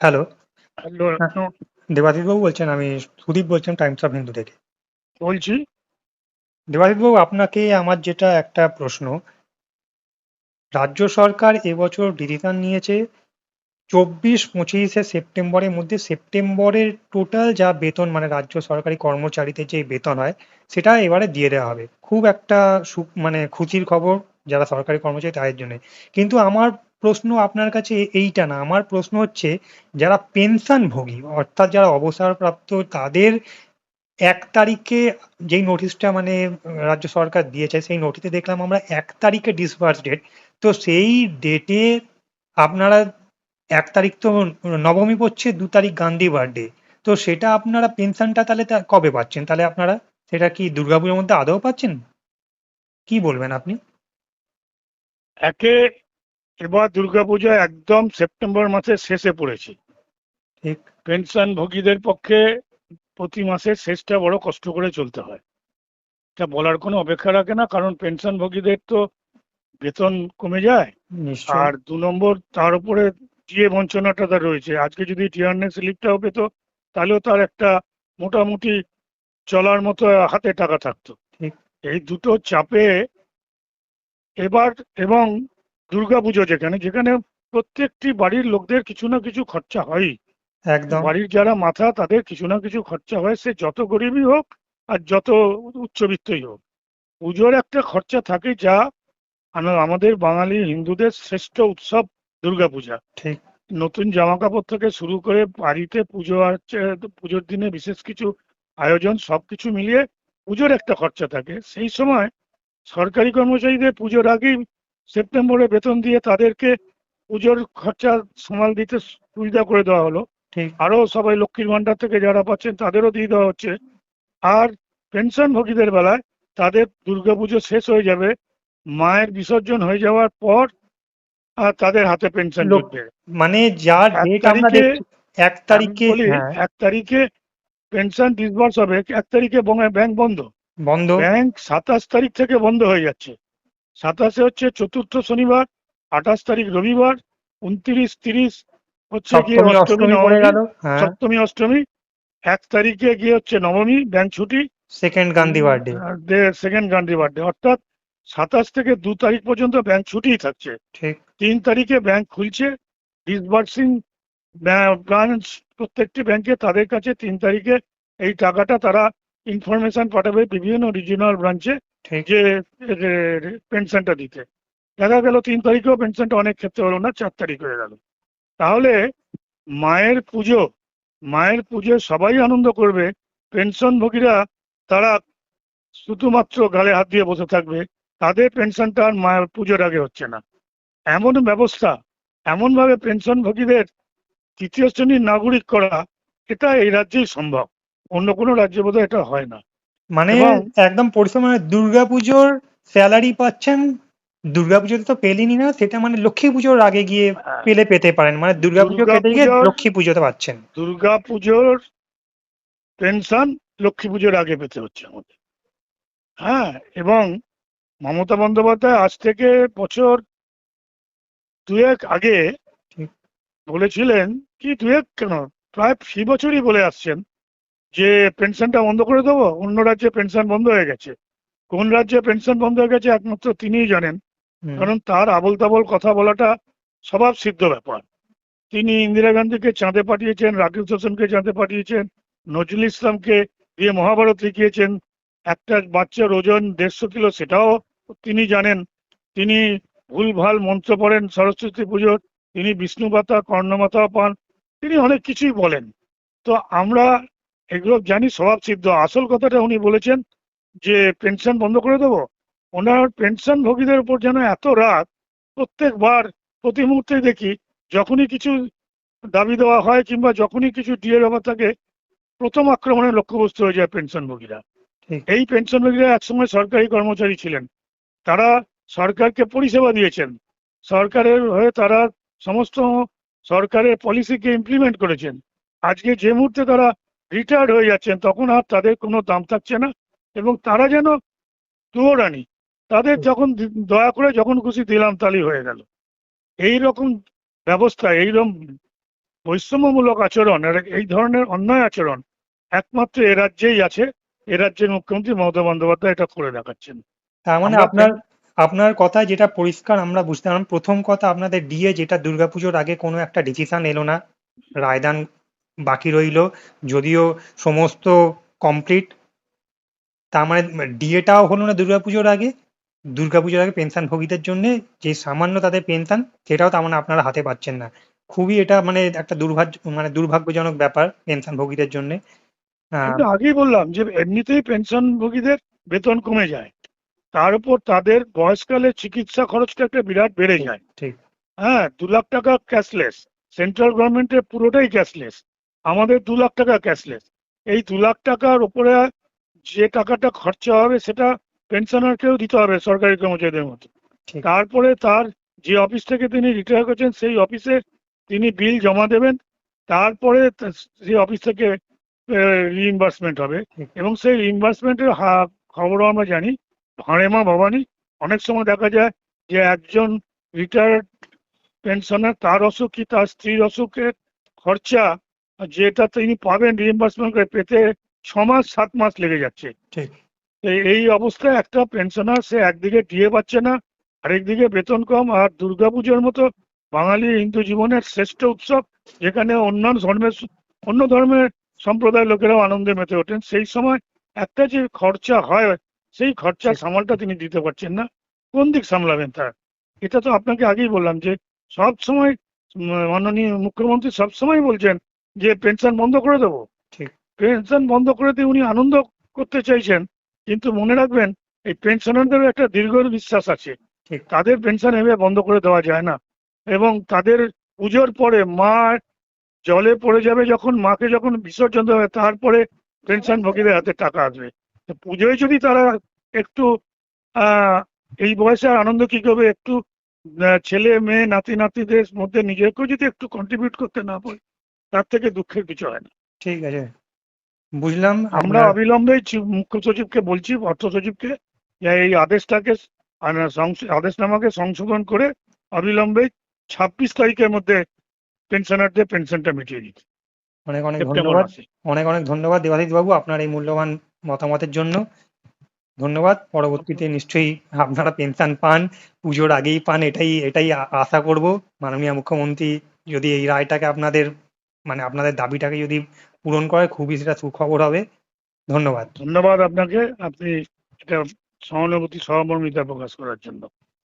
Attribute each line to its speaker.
Speaker 1: Hello,
Speaker 2: hello,
Speaker 1: হ্যাঁ, দেবাশিসবাবু বলছেন? আমি সুদীপ বলছিলাম টাইমস অফ হিন্দু থেকে।
Speaker 2: বলছি।
Speaker 1: দেবাশিসবাবু আপনাকে আমার যেটা একটা প্রশ্ন রাজ্য সরকার এবছর ডিসিশন নিয়েছে ২৪-২৫ সেপ্টেম্বরের মধ্যে সেপ্টেম্বরের টোটাল যা বেতন মানে রাজ্য সরকারি কর্মচারীদের যে বেতন হয় সেটা এবারে দিয়ে দেওয়া হবে। খুব একটা মানে খুশির খবর যারা সরকারি কর্মচারী তাদের জন্যে। কিন্তু আমার প্রশ্ন আপনার কাছে এইটা না। আমার প্রশ্ন হচ্ছে, যারা পেনশনভোগী, অর্থাৎ যারা অবসরপ্রাপ্ত, তাদের এক তারিখে যেই নোটিশটা মানে রাজ্য সরকার দিয়েছে, সেই নোটিশে দেখলাম আমরা এক তারিখে ডিসবার্স ডেট। তো সেই ডেটে আপনারা এক তারিখ তো নবমী পড়ছে, দু তারিখ গান্ধী বার্থডে। তো সেটা আপনারা পেনশনটা তাহলে কবে পাচ্ছেন? তাহলে আপনারা? সেটা কি দুর্গাপুজোর মধ্যে আদৌ পাচ্ছেন? কি বলবেন আপনি?
Speaker 2: একে এবার দুর্গাপূজা একদম সেপ্টেম্বর মাসের শেষে পড়েছে।
Speaker 1: ঠিক।
Speaker 2: পেনশনভোগীদের পক্ষে প্রতি মাসের শেষটা বড় কষ্ট করে চলতে হয়। এটা বলার কোনো অপেক্ষা রাখে না কারণ পেনশন ভোগীদের তো বেতন কমে যায়। আর দু নম্বর তার উপরে টিএ বঞ্চনাটা তার রয়েছে। আজকে যদি টিআরএস স্লিপটাও পেত তাহলেও তার একটা মোটামুটি চলার মতো হাতে টাকা থাকতো। এই দুটো চাপে এবার এবং দুর্গাপুজো যেখানে, যেখানে প্রত্যেকটি বাড়ির লোকদের কিছু না কিছু খরচা হয়ই।
Speaker 1: একদম।
Speaker 2: বাড়ির যারা মাথা তাদের কিছু না কিছু খরচা হয় সে যত গরিবই হোক আর যত উচ্চবিত্তই হোক। পুজোর একটা খরচা থাকে যা আমাদের বাঙালি হিন্দুদের শ্রেষ্ঠ উৎসব দুর্গাপূজা।
Speaker 1: ঠিক।
Speaker 2: নতুন জামা কাপড় থেকে শুরু করে বাড়িতে পুজো আছে পুজোর দিনে বিশেষ কিছু আয়োজন সবকিছু মিলিয়ে পুজোর একটা খরচা থাকে। সেই সময় সরকারি কর্মচারীদের পুজোর আগেই সেপ্টেম্বরে বেতন দিয়ে তাদেরকে পুজোর খরচা সামাল দিতে সুবিধা করে দেওয়া হলো। আরও সবাই লক্ষ্মীর ভান্ডার থেকে যারা পাচ্ছেন তাদেরও দিয়ে দেওয়া হচ্ছে। আর পেনশনভোগীদের বেলায় তাদের দুর্গাপুজো শেষ হয়ে যাবে। মায়ের বিসর্জন হয়ে যাওয়ার পর আ তাদের হাতে পেনশন ঢুকবে।
Speaker 1: মানে যার
Speaker 2: ১
Speaker 1: ডেট আমরা
Speaker 2: তারিখে এক
Speaker 1: তারিখে হ্যাঁ।
Speaker 2: ১ তারিখে পেনশন ডিসবার্স হবে। এক তারিখে ব্যাংক বন্ধ।
Speaker 1: বন্ধ।
Speaker 2: ব্যাংক ২৭ তারিখ থেকে বন্ধ হয়ে যাচ্ছে। ২৭ এ হচ্ছে চতুর্থ শনিবার, ২৮ তারিখ রবিবার, ২৯, ৩০ হচ্ছে গিয়ে অষ্টমী, নবমী,
Speaker 1: হ্যাঁ।
Speaker 2: সপ্তমী, অষ্টমী। ১ তারিখে গিয়ে হচ্ছে নবমী, ব্যাংক ছুটি।
Speaker 1: Second Gandhi birthday.
Speaker 2: Second Gandhi birthday অর্থাৎ ২৭ থেকে দু তারিখ পর্যন্ত ব্যাংক ছুটিই থাকছে।
Speaker 1: ঠিক।
Speaker 2: ৩ তারিখে ব্যাংক খুলছে। ডিসবার্সিং ব্রাঞ্চ প্রত্যেকটি ব্যাংকে তাদের কাছে তিন তারিখে এই টাকাটা তারা ইনফরমেশন পাঠাবে বিভিন্ন রিজিওনাল ব্রাঞ্চে যে পেনশনটা দিতে। দেখা গেল তিন তারিখেও পেনশনটা অনেক ক্ষেত্রে হলো না চার তারিখ হয়ে গেল। তাহলে মায়ের পুজো, মায়ের পুজোয় সবাই আনন্দ করবে। পেনশনভোগীরা তারা শুধুমাত্র গালে হাত দিয়ে বসে থাকবে। তাদের পেনশনটা আর মায়ের পুজোর আগে হচ্ছে না। এমন ব্যবস্থা, এমনভাবে পেনশনভোগীদের তৃতীয় শ্রেণির নাগরিক করা এটা এই রাজ্যেই সম্ভব। অন্য কোনো রাজ্যে বোধহয় এটা হয় না।
Speaker 1: মানে একদম পরিশ্রম মানে দুর্গাপুজোর স্যালারি পাচ্ছেন দুর্গাপুজোতে তো পেলেনই না সেটা মানে লক্ষ্মী পুজোর আগে গিয়ে
Speaker 2: হ্যাঁ।
Speaker 1: পেলে পেতে পারেন। মানে দুর্গাপুজো কেটে গিয়ে লক্ষ্মী পুজোতে পাচ্ছেন।
Speaker 2: দুর্গাপুজোর পেনশন লক্ষ্মী পুজোর আগে পেতে হচ্ছে আমাদের। হ্যাঁ এবং মমতা বন্দ্যোপাধ্যায় আজ থেকে বছর ২ আগে বলেছিলেন কি ২ কেন প্রায় ফি বছরই বলে আসছেন যে পেনশনটা বন্ধ করে দেবো। অন্য রাজ্যে পেনশন বন্ধ হয়ে গেছে। কোন রাজ্যে পেনশন বন্ধ হয়ে গেছে একমাত্র তিনিই জানেন। কারণ তার আবোল তাবোল কথা বলাটা স্বভাব সিদ্ধ ব্যাপার। তিনি ইন্দিরা গান্ধীকে চাঁদে পাঠিয়েছেন, রাকেশ হোসেনকে চাঁদে পাঠিয়েছেন, নজরুল ইসলামকে দিয়ে মহাভারত লিখিয়েছেন। একটা বাচ্চার ওজন ১৫০ কিলো সেটাও তিনি জানেন। তিনি ভুলভাল মন্ত্র পড়েন সরস্বতী পুজোর। তিনি বিষ্ণু পাতা, কর্ণমাতা পান। তিনি অনেক কিছুই বলেন। তো আমরা এগুলো জানি স্বভাব সিদ্ধ। আসল কথাটা উনি বলেছেন যে পেনশন বন্ধ করে দেবো। ওনার পেনশনভোগীদের উপর যেন এত রাগ প্রত্যেকবার প্রতি মুহূর্তে দেখি যখনই কিছু দাবি দেওয়া হয় কিংবা যখনই কিছু ডিএ ব্যাপার থাকে প্রথম আক্রমণের লক্ষ্যবস্তু হয়ে যায় পেনশনভোগীরা। এই পেনশনভোগীরা একসময় সরকারি কর্মচারী ছিলেন। তারা সরকারকে পরিষেবা দিয়েছেন। সরকারের হয়ে তারা সমস্ত সরকারের পলিসিকে ইমপ্লিমেন্ট করেছেন। আজকে যে মুহূর্তে তারা রিটায়ার্ড হয়ে যাচ্ছেন তখন আর তাদের কোনো দাম থাকছে না এবং তারা যেন দুয়োরানি। তাদের যখন দয়া করে যখন খুশি দিলাম তালি হয়ে গেল। এইরকম ব্যবস্থা এইরকম বৈষম্যমূলক আচরণ এই ধরনের অন্যায় আচরণ একমাত্র এ রাজ্যেই আছে এ রাজ্যের মুখ্যমন্ত্রী মমতা বন্দ্যোপাধ্যায় এটা করে দেখাচ্ছেন
Speaker 1: তার মানে আপনার আপনার কথা যেটা পরিষ্কার আমরা বুঝতে পারলাম প্রথম কথা আপনাদের ডিএ যেটা দুর্গাপুজোর আগে কোনো একটা ডিসিশন এলো না রায়দান বাকি রইল। যদিও সমস্ত কমপ্লিট তার মানে ডিএটাও হলো না দুর্গাপুজোর আগে। দুর্গাপুজোর আগে পেনশন ভোগীদের জন্য যে সামান্য তাদের পেনশন সেটাও তার মানে আপনারা হাতে পাচ্ছেন না। খুবই এটা মানে একটা দুর্ভাগ্য মানে দুর্ভাগ্যজনক ব্যাপার পেনশন ভোগীদের জন্য।
Speaker 2: আগেই বললাম যে এমনিতেই পেনশনভোগীদের বেতন কমে যায়। তার উপর তাদের বয়সকালে চিকিৎসা খরচটা একটা বিরাট বেড়ে যায়।
Speaker 1: ঠিক
Speaker 2: হ্যাঁ দু লাখ টাকা ক্যাশলেস সেন্ট্রাল গভর্নমেন্টের পুরোটাই ক্যাশলেস আমাদের দু লাখ টাকা ক্যাশলেস। এই দু লাখ টাকার উপরে যে টাকাটা খরচা হবে সেটা পেনশনারকেও দিতে হবে সরকারি কর্মচারীদের মতো তারপরে তার যে অফিস থেকে তিনি রিটায়ার করছেন সেই অফিসে তিনি বিল জমা দেবেন। তারপরে সেই অফিস থেকে রিইম্বার্সমেন্ট হবে। এবং সেই রিইম্বার্সমেন্টের খবরও আমরা জানি। ভাঁড়েমা ভবানী অনেক সময় দেখা যায় যে একজন রিটায়ার্ড পেনশনার তার অসুখ কি তার স্ত্রীর অসুখের খরচা যেটা তিনি পাবেন রিইম্বার্সমেন্ট করে পেতে ছ মাস সাত মাস লেগে যাচ্ছে।
Speaker 1: ঠিক।
Speaker 2: এই- অবস্থায় একটা পেনশনার সে একদিকে ডিএ পাচ্ছে না আরেকদিকে বেতন কম আর দুর্গাপুজোর মতো বাঙালি হিন্দু জীবনের শ্রেষ্ঠ উৎসব যেখানে অন্যান্য ধর্মের অন্য ধর্মের সম্প্রদায়ের লোকেরাও আনন্দে মেতে ওঠেন। সেই সময় একটা যে খরচা হয় সেই খরচা
Speaker 1: ঠিক।
Speaker 2: সামালটা তিনি দিতে পারছেন না। কোন দিক সামলাবেন তার? এটা তো আপনাকে আগেই বললাম যে সব সময় মাননীয় মুখ্যমন্ত্রী সব সময় বলছেন যে পেনশন বন্ধ করে দেবো,
Speaker 1: ঠিক।
Speaker 2: পেনশন বন্ধ করে দিয়ে উনি আনন্দ করতে চাইছেন, কিন্তু মনে রাখবেন, এই পেনশনারদেরও একটা দীর্ঘ বিশ্বাস আছে তাদের পেনশন এভাবে বন্ধ করে দেওয়া যায় না। এবং তাদের পুজোর পরে মা জলে পড়ে যাবে যখন, মাকে যখন বিসর্জন দেওয়া হবে তারপরে পেনশন ভোগীদের হাতে টাকা আসবে। পুজোয় যদি তারা একটু এই বয়সে আনন্দ কি করবে? একটু ছেলে, মেয়ে নাতি নাতিদের মধ্যে নিজেকেও যদি একটু কন্ট্রিবিউট করতে না পারে তার থেকে দুঃখের কিছু হয় না।
Speaker 1: ঠিক আছে। বুঝলাম
Speaker 2: আমরা অবিলম্বে মুখ্য সচিবকে বলছি অর্থ সচিবকে যে এই আদেশটাকে সংশ- আদেশনামাকে সংশোধন করে অবিলম্বে ছাব্বিশ তারিখের মধ্যে পেনশনারদের পেনশনটা মিটিয়ে দিতে।
Speaker 1: অনেক অনেক ধন্যবাদ। অনেক অনেক ধন্যবাদ দেবাশিস বাবু আপনার এই মূল্যবান মতামতের জন্য। ধন্যবাদ। পরবর্তীতে নিশ্চয়ই আপনারা পেনশন পান পুজোর আগেই পান এটাই এটাই আশা করব। মাননীয় মুখ্যমন্ত্রী যদি এই রায়টাকে আপনাদের মানে আপনাদের দাবিটাকে যদি পূরণ করে, খুবই সেটা সুখবর হবে। ধন্যবাদ।
Speaker 2: ধন্যবাদ আপনাকে। আপনি এটা সহানুভূতি, সহমর্মিতা প্রকাশ করার জন্য।